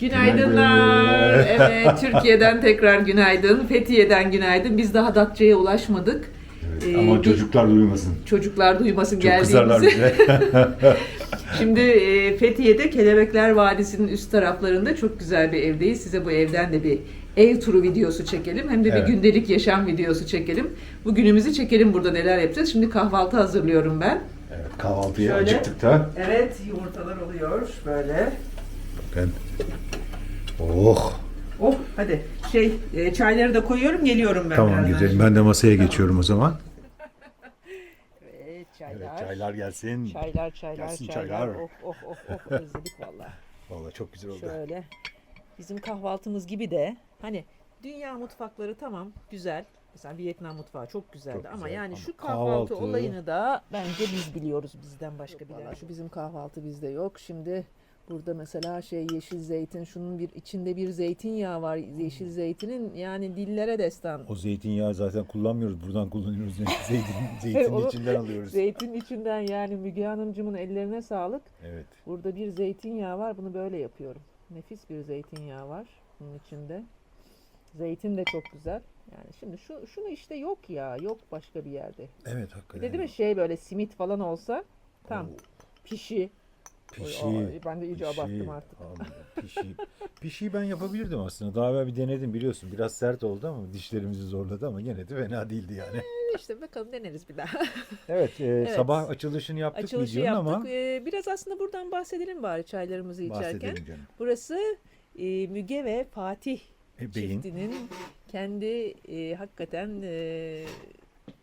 Günaydınlar. Evet, Türkiye'den tekrar günaydın. Fethiye'den günaydın. Biz daha Datça'ya ulaşmadık. Evet, Ee, ama bir- çocuklar duymasın. Çocuklar duymasın Çok geldiğimizi. bize. Şimdi e, Fethiye'de Kelebekler Vadisi'nin üst taraflarında çok güzel bir evdeyiz. Size bu evden de bir ev turu videosu çekelim. Hem de Evet. bir gündelik yaşam videosu çekelim. Bugünümüzü çekelim burada neler yapacağız. Şimdi kahvaltı hazırlıyorum ben. evet, kahvaltıya Şöyle. acıktık da. Evet yumurtalar oluyor böyle. Bakın. Oh. Oh hadi şey e, çayları da koyuyorum geliyorum ben Tamam birazdan. güzelim. Ben de masaya geçiyorum o zaman. Evet çaylar. Evet, çaylar gelsin. Çaylar çaylar Gelsin çaylar. çaylar. Oh oh oh oh özledik valla. Vallahi çok güzel oldu. Şöyle bizim kahvaltımız gibi de hani dünya mutfakları tamam güzel. Mesela Vietnam mutfağı çok güzeldi Çok ama güzel yani ama şu kahvaltı, kahvaltı- olayını da bence biz biliyoruz bizden başka bilen. Şu bizim kahvaltı bizde yok. Şimdi burada mesela şey yeşil zeytin şunun bir içinde bir zeytinyağı var. Yeşil zeytinin yani dillere destan. O zeytinyağı zaten kullanmıyoruz. Buradan kullanıyoruz. Zeytin, zeytinin Onu- içinden alıyoruz. Zeytin içinden yani Müge Hanımcımın ellerine sağlık. Evet. Burada bir zeytinyağı var. Bunu böyle yapıyorum. Nefis bir zeytinyağı var bunun içinde. Zeytin de çok güzel. Yani şimdi şu şunu işte yok ya. Yok başka bir yerde. Evet Bir hakikaten. de değil mi şey böyle simit falan olsa tam Oo, pişi. Pişi. Oy, ben de iyice pişi. abarttım artık. Abi, Pişi. Pişiyi ben yapabilirdim aslında. Daha evvel bir denedim biliyorsun. Biraz sert oldu ama dişlerimizi zorladı ama gene de fena değildi yani. işte bakalım deneriz bir daha. Evet, e, sabah açılışını yaptık Açılışı videonun yaptık. ama Ee, biraz aslında buradan bahsedelim bari çaylarımızı içerken. bahsedelim canım. Burası e, Müge ve Fatih E, beyin çiftinin kendi e, hakikaten e,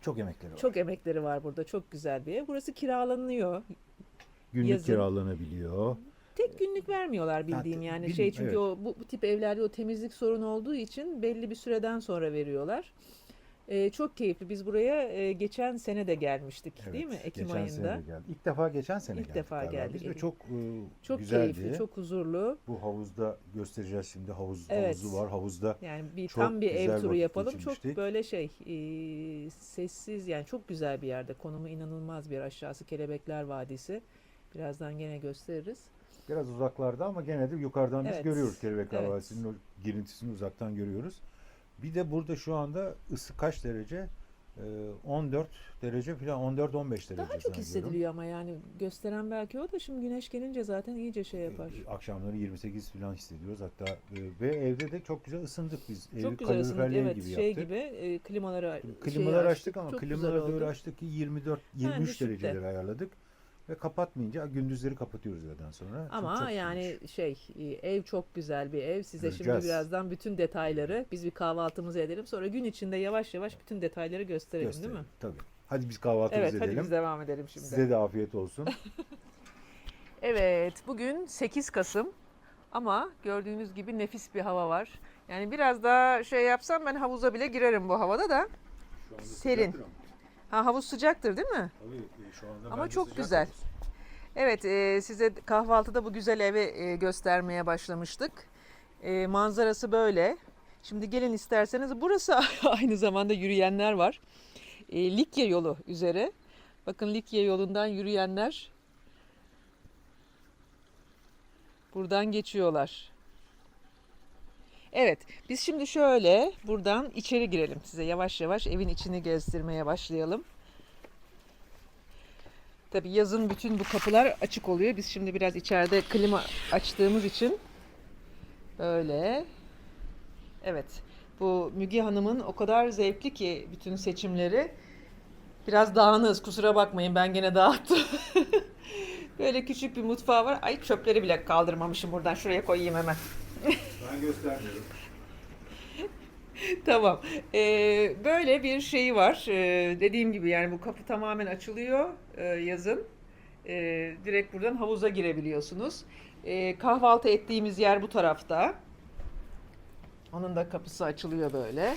çok emekleri var. çok emekleri var burada. Çok güzel bir ev. Burası kiralanıyor. Günlük yazın. kiralanabiliyor. Tek günlük vermiyorlar bildiğim yani bilmiyorum, şey çünkü evet. o bu, bu tip evlerde o temizlik sorunu olduğu için belli bir süreden sonra veriyorlar. Ee, çok keyifli. Biz buraya e, geçen sene de gelmiştik değil mi? Evet, Ekim geçen ayında. sene de geldik. İlk defa geçen sene İlk geldik. defa galiba. geldik, Biz de evet. çok e, Çok güzeldi. keyifli, çok huzurlu. Bu havuzda göstereceğiz şimdi. Havuz Evet. havuzu var. Havuzda Yani bir Çok tam bir ev turu yapalım. Çok böyle şey e, sessiz yani çok güzel bir yerde. Konumu inanılmaz bir aşağısı Kelebekler Vadisi. Birazdan gene gösteririz. biraz uzaklarda ama gene de yukarıdan biz Evet, görüyoruz Kelebekler evet. Vadisi'nin o girintisini uzaktan görüyoruz. Bir de burada şu anda ısı kaç derece? E, 14 derece falan 14-15 derece. Daha çok hissediliyor ama yani gösteren belki o da şimdi güneş gelince zaten iyice şey yapar. E, Akşamları 28 falan hissediyoruz hatta e, ve evde de çok güzel ısındık biz. Evi Çok güzel ısındık. Evet gibi şey yaptık. gibi e, klimaları Klimalar şeyi açtık ama Çok güzel klimaları öyle açtık ki 24 23 düşük de. dereceleri ayarladık ve kapatmayınca gündüzleri kapatıyoruz öğleden sonra. Çok- Ama çok yani iyiymiş. şey e, ev çok güzel bir ev. Size şimdi Göreceğiz. birazdan bütün detayları biz bir kahvaltımızı edelim. Sonra gün içinde yavaş yavaş bütün detayları gösterelim Gösterelim, değil mi? Tabii. Hadi biz kahvaltımızı Evet hadi edelim. biz devam edelim şimdi. Size de afiyet olsun. Evet, bugün 8 Kasım ama gördüğünüz gibi nefis bir hava var. Yani biraz daha şey yapsam ben havuza bile girerim bu havada da. Serin. Ha havuz sıcaktır değil mi? e, Ama çok güzel. Evet, e, size kahvaltıda bu güzel evi e, göstermeye başlamıştık. E, manzarası böyle. Şimdi gelin isterseniz. Burası aynı zamanda yürüyenler var. E, Likya yolu üzere. Bakın Likya yolundan yürüyenler buradan geçiyorlar. Evet, biz şimdi şöyle buradan içeri girelim. Size yavaş yavaş evin içini gezdirmeye başlayalım. Tabii yazın bütün bu kapılar açık oluyor. Biz şimdi biraz içeride klima açtığımız için böyle. Evet. Bu Müge Hanım'ın o kadar zevkli ki bütün seçimleri. Biraz dağınız kusura bakmayın ben gene dağıttım. böyle küçük bir mutfağı var. Ay çöpleri bile kaldırmamışım buradan. Şuraya koyayım hemen. Ben göstermiyorum. tamam. Ee, böyle bir şey var. Ee, dediğim gibi yani bu kapı tamamen açılıyor e, yazın. Ee, direkt buradan havuza girebiliyorsunuz. Ee, kahvaltı ettiğimiz yer bu tarafta. Onun da kapısı açılıyor böyle.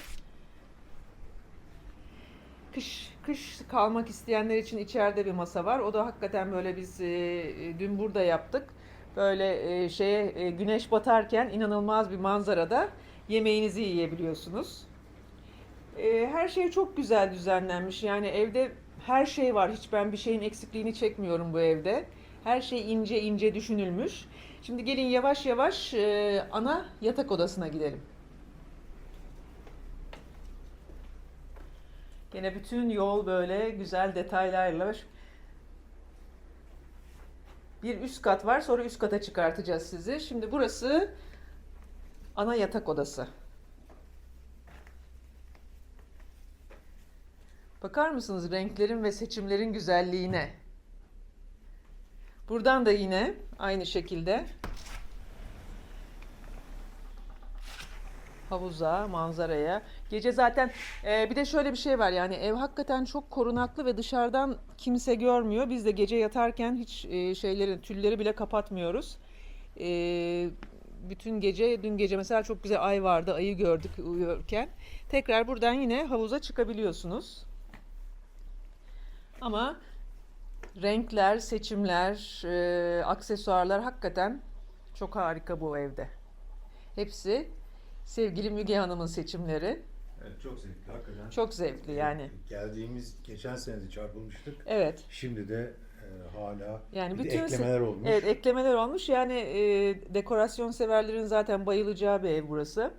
Kış kış kalmak isteyenler için içeride bir masa var. O da hakikaten böyle biz e, dün burada yaptık. Böyle e, şeye e, güneş batarken inanılmaz bir manzarada yemeğinizi yiyebiliyorsunuz. E, her şey çok güzel düzenlenmiş. Yani evde her şey var. Hiç ben bir şeyin eksikliğini çekmiyorum bu evde. Her şey ince ince düşünülmüş. Şimdi gelin yavaş yavaş e, ana yatak odasına gidelim. Yine bütün yol böyle güzel detaylarla bir üst kat var. Sonra üst kata çıkartacağız sizi. Şimdi burası ana yatak odası. Bakar mısınız renklerin ve seçimlerin güzelliğine? Buradan da yine aynı şekilde havuza, manzaraya. Gece zaten e, bir de şöyle bir şey var yani ev hakikaten çok korunaklı ve dışarıdan kimse görmüyor. Biz de gece yatarken hiç e, şeyleri, tülleri bile kapatmıyoruz. E, bütün gece, dün gece mesela çok güzel ay vardı, ayı gördük uyurken. Tekrar buradan yine havuza çıkabiliyorsunuz. Ama renkler, seçimler, e, aksesuarlar hakikaten çok harika bu evde. Hepsi sevgili Müge Hanım'ın seçimleri. Evet, çok zevkli hakikaten. Çok zevkli yani. Geldiğimiz geçen sene de çarpılmıştık. Evet. Şimdi de e, hala Yani bir de bütün eklemeler olmuş. Evet, eklemeler olmuş. Yani e, dekorasyon severlerin zaten bayılacağı bir ev burası.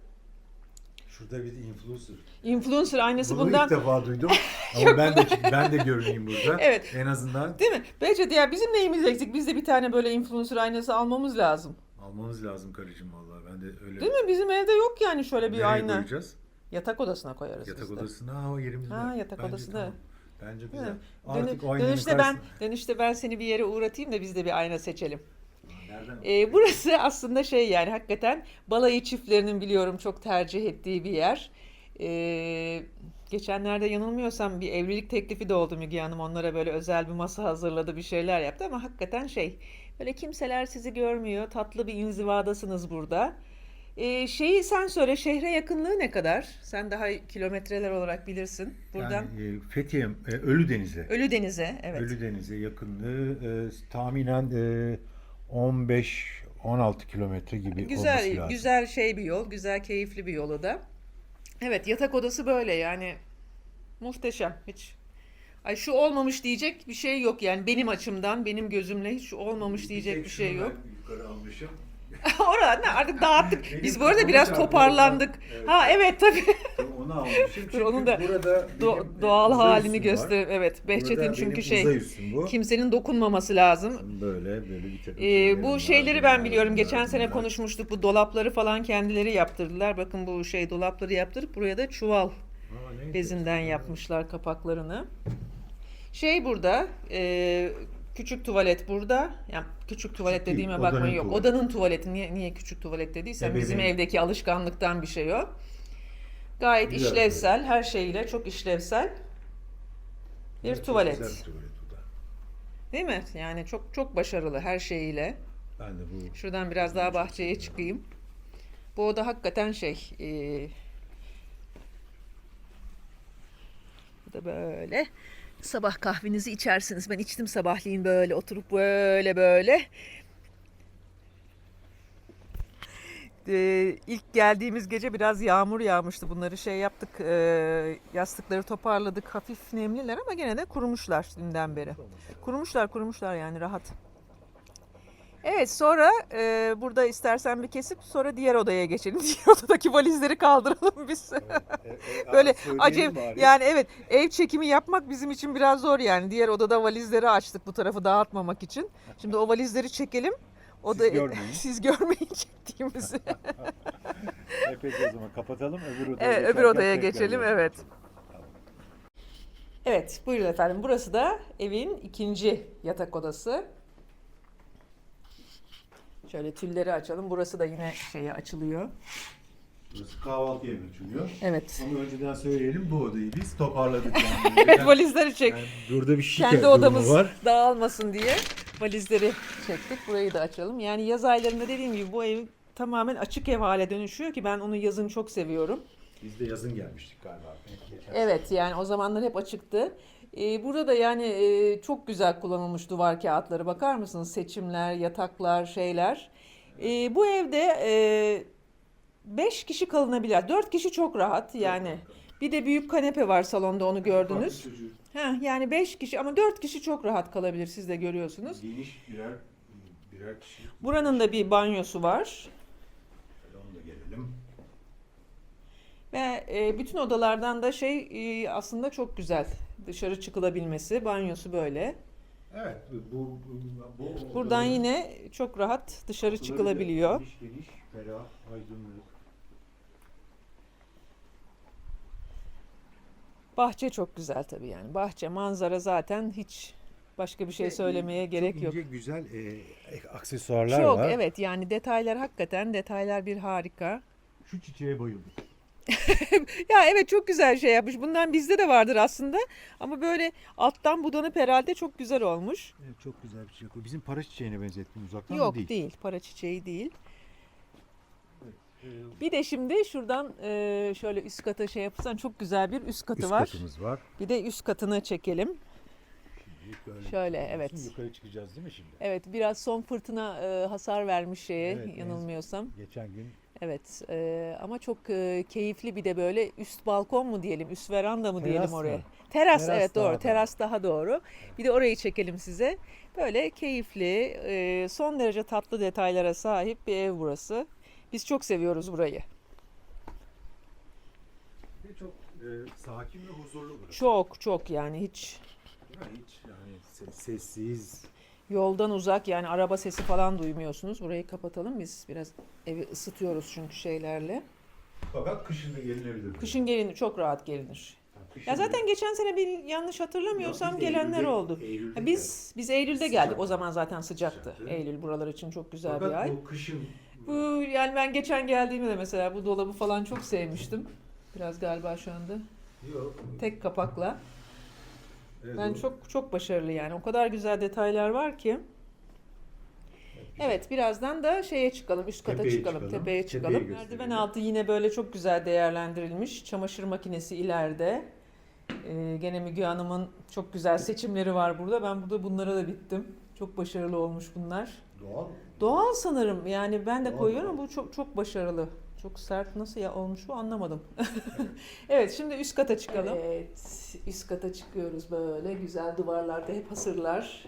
Şurada bir de influencer. Influencer aynısı Bunu bundan ilk defa duydum. Ama ben de ben de görüneyim burada. Evet. En azından Değil mi? Bence ya bizim neyimiz eksik? Biz de bir tane böyle influencer aynası almamız lazım. Almamız lazım karıcığım vallahi. Ben de öyle. Değil mi? Bizim evde yok yani şöyle bir Nereye ayna. koyacağız? Yatak odasına koyarız Yatak biz de. odasına ha o yerimiz Ha, var. yatak Bence odasına. tamam. Bence güzel. Dönü- Artık o aynanın dönüşte ben karşısına- dönüşte ben seni bir yere uğratayım da biz de bir ayna seçelim. Nereden? Ee, burası aslında şey yani hakikaten balayı çiftlerinin biliyorum çok tercih ettiği bir yer. Ee, geçenlerde yanılmıyorsam bir evlilik teklifi de oldu Müge Hanım. Onlara böyle özel bir masa hazırladı, bir şeyler yaptı ama hakikaten şey böyle kimseler sizi görmüyor. Tatlı bir inzivadasınız burada. Ee, şeyi sen söyle şehre yakınlığı ne kadar? Sen daha kilometreler olarak bilirsin. Buradan Yani, e, Fethiye, e, Ölüdeniz'e. Ölüdeniz'e evet. Ölüdeniz'e yakınlığı e, tahminen e, 15-16 kilometre gibi olması Güzel lazım. güzel şey bir yol, güzel keyifli bir yolu da. Evet, yatak odası böyle yani muhteşem. Hiç Ay şu olmamış diyecek bir şey yok yani benim açımdan, benim gözümle hiç olmamış diyecek bir şey yok. yukarı almışım. Orada ne artık dağıttık. Benim Biz bu arada biraz toparlandık. oradan. Evet. Ha evet tabii. Onu almışım. Çünkü onun da burada Do- e, doğal uzay halini göster. Evet, Behçet'in çünkü şey kimsenin dokunmaması lazım. Böyle böyle bir takım Ee, bu var, şeyleri ben biliyorum. Geçen sene konuşmuştuk. Bu dolapları falan kendileri yaptırdılar. Bakın bu şey dolapları yaptırıp buraya da çuval Aa, bezinden yapmışlar kapaklarını. Şey burada, e, küçük tuvalet burada. Yani küçük tuvalet Küçük değil, dediğime odanın bakmayın yok. tuvaleti. Odanın tuvaleti. Niye, niye küçük tuvalet dediysem bizim Ebeveyn. evdeki alışkanlıktan bir şey o. Gayet Güzel işlevsel, her şeyiyle çok işlevsel bir Evet, tuvalet. güzel bir tuvalet bu da. Değil mi? Yani çok çok başarılı her şeyiyle. Ben de bu Şuradan biraz daha bahçeye çıkayım. Bu oda hakikaten şey. e, bu da böyle. Sabah kahvenizi içersiniz. Ben içtim sabahleyin böyle oturup böyle böyle. Ee, ilk geldiğimiz gece biraz yağmur yağmıştı. Bunları şey yaptık, e, yastıkları toparladık. Hafif nemliler ama gene de kurumuşlar dünden beri. Kurumuşlar, kurumuşlar yani rahat. Evet sonra e, burada istersen bir kesip sonra diğer odaya geçelim. Diğer odadaki valizleri kaldıralım biz. Böyle acem yani evet ev çekimi yapmak bizim için biraz zor yani. Diğer odada valizleri açtık bu tarafı dağıtmamak için. Şimdi o valizleri çekelim. O Siz da görmeyin. siz görmeyin çektiğimizi. Epey o zaman kapatalım öbür odaya evet öbür odaya geçelim yapalım. evet. Evet buyurun efendim. Burası da evin ikinci yatak odası. Şöyle tülleri açalım. Burası da yine şeye açılıyor. Burası kahvaltı yemek açılıyor. Evet. Ama önceden söyleyelim bu odayı biz toparladık yani. Evet valizleri çek. Yani burada bir şike Kendi odamız var. dağılmasın diye valizleri çektik. Burayı da açalım. Yani yaz aylarında dediğim gibi bu ev tamamen açık ev hale dönüşüyor ki ben onu yazın çok seviyorum. Biz de yazın gelmiştik galiba. Evet yani o zamanlar hep açıktı. Ee, burada da yani e, çok güzel kullanılmış duvar kağıtları. Bakar mısınız? Seçimler, yataklar, şeyler. Ee, bu evde 5 kişi kalınabilir. 4 kişi çok rahat yani. Bir de büyük kanepe var salonda onu gördünüz. Ha, yani 5 kişi ama 4 kişi çok rahat kalabilir siz de görüyorsunuz. Geniş birer birer kişi. Buranın da bir banyosu var. Şöyle onu da gelelim. Ve e, bütün odalardan da şey e, aslında çok güzel. Dışarı çıkılabilmesi, banyosu böyle. Evet. Bu, bu, bu Buradan yine çok rahat dışarı çıkılabiliyor. Geniş geniş, ferah, aydınlık. Bahçe çok güzel tabii yani. Bahçe, manzara zaten hiç başka bir şey söylemeye gerek Çok yok. ince güzel e, aksesuarlar Çok var. evet yani detaylar hakikaten detaylar bir harika. Şu çiçeğe bayıldım. Ya evet çok güzel şey yapmış. Bundan bizde de vardır aslında. Ama böyle alttan budanıp herhalde çok güzel olmuş. Evet, çok güzel bir çiçek. o. Bizim para çiçeğine benzettim uzaktan Yok ama değil. değil. Para çiçeği değil. Ee, Bir de şimdi şuradan e, şöyle üst kata şey yapırsan çok güzel bir üst katı üst var. katımız var. Bir de üst katını çekelim. Böyle Şöyle, evet. Yukarı çıkacağız değil mi şimdi? Evet biraz son fırtına e, hasar vermiş şeye Evet, yanılmıyorsam. Geçen gün Evet e, ama çok e, keyifli bir de böyle üst balkon mu diyelim üst veranda mı diyelim Teras oraya. mı? Teras, Teras evet doğru doğru. teras daha doğru. Bir de orayı çekelim size. Böyle keyifli e, son derece tatlı detaylara sahip bir ev burası. Biz çok seviyoruz burayı. ve çok e, sakin ve huzurlu burası. Çok çok yani hiç mi? Hiç yani se- sessiz. Yoldan uzak yani araba sesi falan duymuyorsunuz. Burayı kapatalım biz biraz evi ısıtıyoruz çünkü şeylerle. Fakat kışın da gelinebilir. Kışın gelin çok rahat gelinir. Kışın Ya zaten geçen sene bir yanlış hatırlamıyorsam Yok, biz gelenler Eylül'de- oldu. Eylül'de Ha, biz biz Eylül'de Sıcak. geldik. O zaman zaten sıcaktı. Sıcaktı. Eylül buralar için çok güzel Fakat bir ay. bu kışın Bu yani ben geçen geldiğimde de mesela bu dolabı falan çok sevmiştim. Biraz galiba şu anda yok. tek kapakla. Evet, Ben o- çok çok başarılı yani. O kadar güzel detaylar var ki. Evet birazdan da şeye çıkalım. Üst kata Tepeye çıkalım. çıkalım. Tepeye çıkalım. gösterelim. Merdiven altı yine böyle çok güzel değerlendirilmiş. Çamaşır makinesi ileride. Ee, gene Müge Hanım'ın çok güzel seçimleri var burada. Ben burada bunlara da bittim. Çok başarılı olmuş bunlar. Doğal. Doğal sanırım. Yani ben de Doğal, koyuyorum doğal. bu çok çok başarılı. Çok sert nasıl ya olmuş bu anlamadım. evet şimdi üst kata çıkalım. Evet üst kata çıkıyoruz böyle güzel duvarlarda hep hasırlar.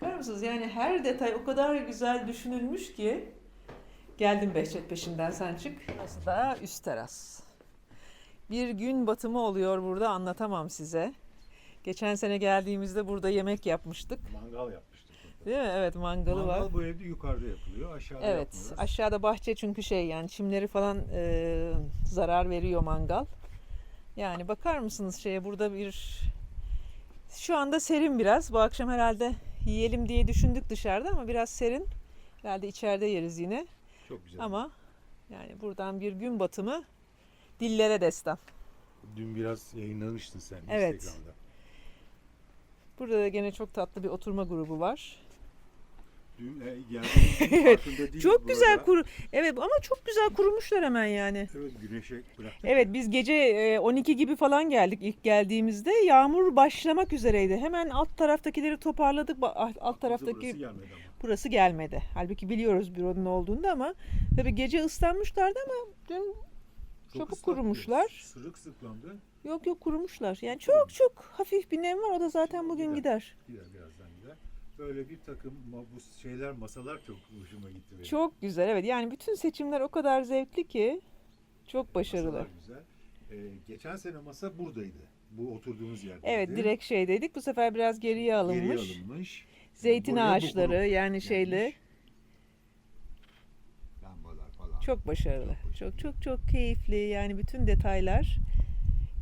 Görüyor musunuz? Yani her detay o kadar güzel düşünülmüş ki. Geldim Behçet peşinden sen çık. Burası da üst teras. Bir gün batımı oluyor burada anlatamam size. Geçen sene geldiğimizde burada yemek yapmıştık. Mangal yapmıştık. Değil mi? Evet mangalı Mangal var. bu evde yukarıda yapılıyor. Aşağıda Evet yapmıyoruz. aşağıda bahçe çünkü şey yani çimleri falan e, zarar veriyor mangal. Yani bakar mısınız şeye burada bir şu anda serin biraz. Bu akşam herhalde yiyelim diye düşündük dışarıda ama biraz serin. Herhalde içeride yeriz yine. Çok güzel. Ama yani buradan bir gün batımı dillere destan. Dün biraz yayınlamıştın sen Evet. Instagram'da. Burada da gene çok tatlı bir oturma grubu var. Dün e, geldiğimizin Evet, farkında Çok güzel kuru. Evet ama çok güzel kurumuşlar hemen yani. Evet güneşe bıraktık. Evet biz gece e, 12 gibi falan geldik ilk geldiğimizde. Yağmur başlamak üzereydi. Hemen alt taraftakileri toparladık. Ba- Alt alt taraftaki Burası gelmedi ama. burası gelmedi. Halbuki biliyoruz büronun olduğunu ama tabii gece ıslanmışlardı ama dün Çabuk ıslaktı. kurumuşlar. Sırık sıklandı. yok yok kurumuşlar. Yani çok çok hafif bir nem var. O da zaten bugün gider. Gider gider. Böyle bir takım bu şeyler masalar çok hoşuma gitti benim. Çok güzel evet. Yani bütün seçimler o kadar zevkli ki çok başarılı. Masalar güzel. Ee, geçen sene masa buradaydı. Bu oturduğumuz yerde. Evet direkt şeydeydik. Bu sefer biraz geriye alınmış. Geriye alınmış. Zeytin bu ağaçları yani şeyle gelmiş. Lambalar falan. Çok başarılı. Çok. Çok çok çok keyifli. Yani bütün detaylar.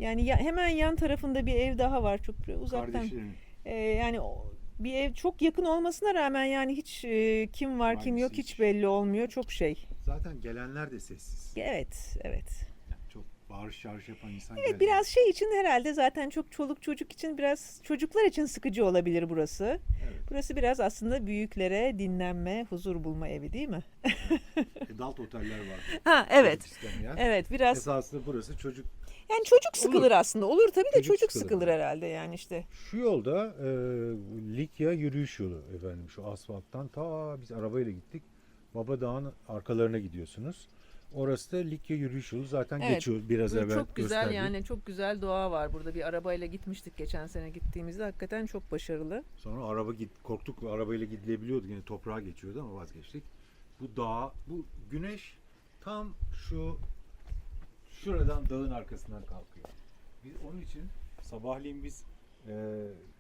Yani ya- hemen yan tarafında bir ev daha var. Çok uzaktan. Kardeşlerin. Ee, yani o- bir ev çok yakın olmasına rağmen yani hiç e, kim var kim yok hiç hiç? belli olmuyor. Çok şey. Zaten gelenler de sessiz. Evet, evet. Yani çok bağırış çağırış yapan insan Evet gelmiyor. biraz şey için herhalde zaten çok çoluk çocuk için biraz çocuklar için sıkıcı olabilir burası. Evet. Burası biraz aslında büyüklere dinlenme, huzur bulma evi değil mi? Adult oteller var. Ha evet. Çocuk istemeyen. Evet biraz Esasında burası çocuk. Yani çocuk sıkılır aslında. Olur tabii de Çocuk çocuk sıkılır. sıkılır herhalde yani işte. Şu yolda e, Likya yürüyüş yolu efendim. Şu asfalttan ta biz arabayla gittik. Baba Dağ'ın arkalarına gidiyorsunuz. Orası da Likya yürüyüş yolu. Zaten Evet, geçiyor biraz evvel çok güzel gösterdik. yani çok güzel doğa var burada. Bir arabayla gitmiştik geçen sene gittiğimizde. Hakikaten çok başarılı. Sonra araba git korktuk arabayla gidilebiliyordu yine toprağa geçiyordu ama vazgeçtik. Bu dağ, bu güneş tam şu şuradan dağın arkasından kalkıyor. Biz onun için sabahleyin biz e,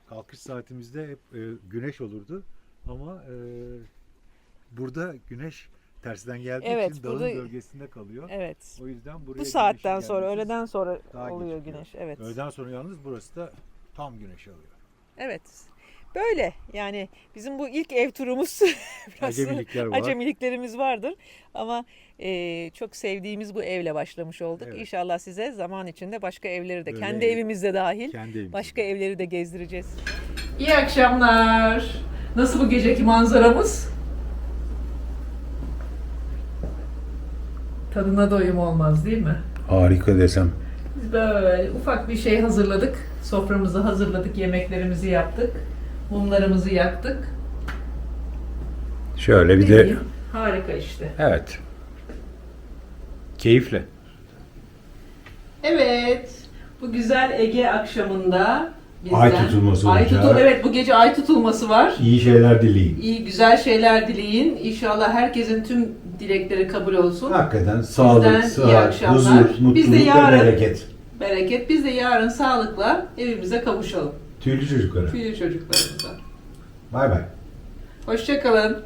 kalkış saatimizde hep e, güneş olurdu ama e, burada güneş tersten geldiği Evet, için dağın burada- gölgesinde kalıyor. Evet. O yüzden buraya Bu saatten sonra, öğleden sonra oluyor güneş. Evet. Öğleden sonra yalnız burası da tam güneş alıyor. Evet. Böyle yani bizim bu ilk ev turumuz biraz Acemilikler var. acemiliklerimiz vardır ama e, çok sevdiğimiz bu evle başlamış olduk. Evet. İnşallah size zaman içinde başka evleri de Böyle kendi ev- evimizde dahil Kendi evimizde. başka evleri de gezdireceğiz. İyi akşamlar. Nasıl bu geceki manzaramız? Tadına doyum olmaz değil mi? Harika desem. Biz böyle ufak bir şey hazırladık. Soframızı hazırladık, yemeklerimizi yaptık. Mumlarımızı yaktık. Şöyle bir de? Harika işte. evet. Keyifle. Evet. Bu güzel Ege akşamında bizden Ay tutulması Ay tutul- evet bu gece ay tutulması var. İyi şeyler dileyin. İyi güzel şeyler dileyin. İnşallah herkesin tüm dilekleri kabul olsun. Hakikaten sağlık, iyi sıhhat, akşamlar. huzur, mutluluk Biz de ve yarın- bereket. Bereket. Biz de yarın sağlıkla evimize kavuşalım. Tüylü çocuklara. Tüylü çocuklarımıza. Bay bay. Hoşçakalın.